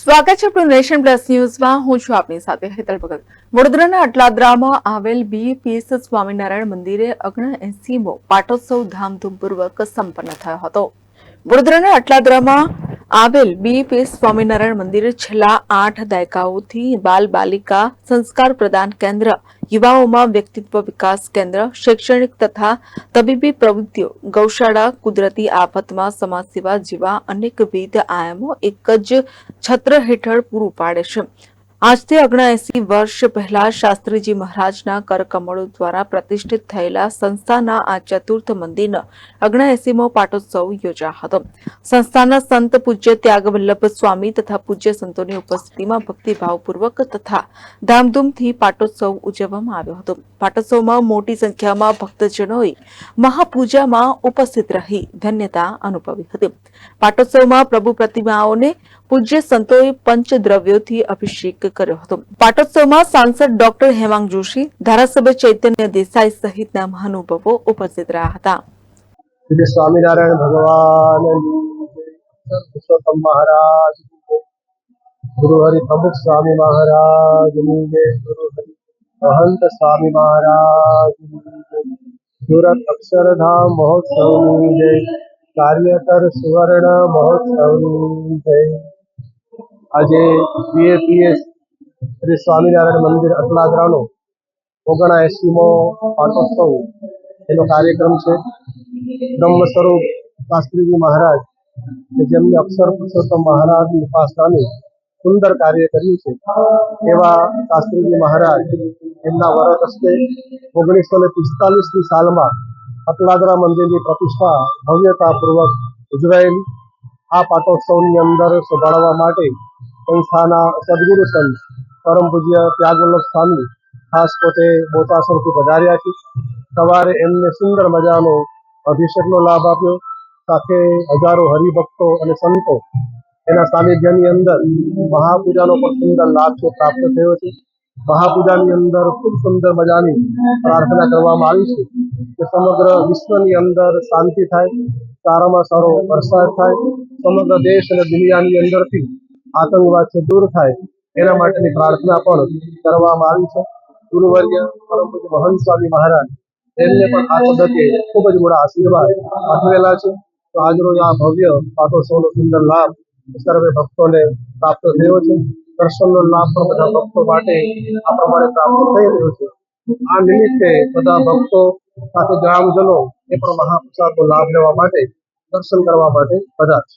સ્વાગત છે આપણું નેશન પ્લસ ન્યૂઝમાં. હું છું આપની સાથે હેતલ ભગત. વડોદરાના અટલાદરામાં આવેલ બી પીસ સ્વામિનારાયણ મંદિરે અગ્ન એસીમો પાટોત્સવ ધામધૂમપૂર્વક સંપન્ન થયો હતો. વડોદરાના અટલાદરામાં આવેલ બી પીસ સ્વામિનારાયણ મંદિર છેલ્લા આઠ દાયકાઓથી બાલ બાલિકા સંસ્કાર પ્રદાન કેન્દ્ર, યુવાઓમાં વ્યક્તિત્વ વિકાસ કેન્દ્ર, શૈક્ષણિક તથા તબીબી પ્રવૃત્તિઓ, ગૌશાળા, કુદરતી આફતમાં સમાજ સેવા જેવા અનેકવિધ આયામો એક જ છત્ર હેઠળ પૂરું પાડે છે. આજથી ઓગણએસી વર્ષ પહેલા શાસ્ત્રીજી મહારાજના કરકમળો દ્વારા પ્રતિષ્ઠિત થયેલા સંસ્થાના આ ચતુર્થ મંદિરનો ઓગણએસીમો પાટોત્સવ યોજાયો હતો. સંસ્થાના સંત પૂજ્ય ત્યાગવલ્લભ સ્વામી તથા પૂજ્ય સંતોની ઉપસ્થિતિમાં ભક્તિભાવપૂર્વક તથા ધામધૂમથી પાટોત્સવ ઉજવવામાં આવ્યો હતો. પાટોત્સવમાં મોટી સંખ્યામાં ભક્તજનોએ મહાપૂજામાં ઉપસ્થિત રહી ધન્યતા અનુભવી હતી. પાટોત્સવમાં પ્રભુ પ્રતિમાઓને પૂજ્ય સંતોએ પંચદ્રવ્યોથી અભિષેક કર્યો હતો. પાટોત્સવમાં સાંસદ ડોક્ટર હેમાંગ જોશી, ધારાસભ્ય ચૈતન્ય દેસાઈ સહિતના મહાનુભાવો ઉપસ્થિત રહ્યા હતા. સ્વામિનારાયણ ભગવાન પુરુષોત્તમ મહારાજ ગુરુ હરિ પ્રમુખ સ્વામી મહારાજ ગુરુ હરિ મહંત સ્વામી મહારાજ સુરત અક્ષરધામ મહોત્સવ કાર્યકર સુવર્ણ મહોત્સવ આજે બીએપીએસ શ્રી સ્વામિનારાયણ મંદિર અટલાદરાનો ઓગણા એસીમો પાટોત્સવ એનો કાર્યક્રમ છે. બ્રહ્મ સ્વરૂપ શાસ્ત્રીજી મહારાજ કે જેમને અક્ષર પુરુષોત્તમ મહારાજની ઉપાસનાનું સુંદર કાર્ય કર્યું છે. એવા શાસ્ત્રીજી મહારાજ એમના વરદ હસ્તે ઓગણીસો ને પિસ્તાલીસની સાલમાં અટલાદરા મંદિરની પ્રતિષ્ઠા ભવ્યતાપૂર્વક ઉજવાયેલી આ પાટોત્સવની અંદર શોભાડવા માટે સંસ્થાના સદગુરુ સંત પરમ પૂજ્ય ત્યાગવલ્લભ સ્વામી ખાસ પોતે બોચાસણથી પધાર્યા છે. સવારે એમને સુંદર મજાનો અભિષેકનો લાભ આપ્યો. સાથે હજારો હરિભક્તો અને સંતો એના સાનિધ્યની અંદર મહાપૂજાનો પણ સુંદર લાભ છે, પ્રાપ્ત થયો છે. મહાપૂજાની અંદર ખૂબ સુંદર મજાની પ્રાર્થના કરવામાં આવી છે કે સમગ્ર વિશ્વની અંદર શાંતિ થાય, સારામાં સારો વરસાદ થાય. સમગ્ર દેશ અને દુનિયાની અંદરથી આતંકવાદ છે, દૂર થાય એના માટેની પ્રાર્થના પણ કરવામાં આવી છે. ગુરુવર્ય પરમ મહંત સ્વામી મહારાજ એમને પણ આ તબક્કે ખૂબ જ મોટા આશીર્વાદ પાઠવેલા છે. તો આજનો આ ભવ્ય પાટોત્સવનો સુંદર લાભ સર્વે ભક્તોને પ્રાપ્ત થયો છે. દર્શનનો લાભ પણ બધા ભક્તો માટે આ પ્રમાણે પ્રાપ્ત થઈ રહ્યો છે. આ નિમિત્તે બધા ભક્તો સાથે ગ્રામજનો એ પણ મહાપ્રસાદનો લાભ લેવા માટે દર્શન કરવા માટે બધા છે.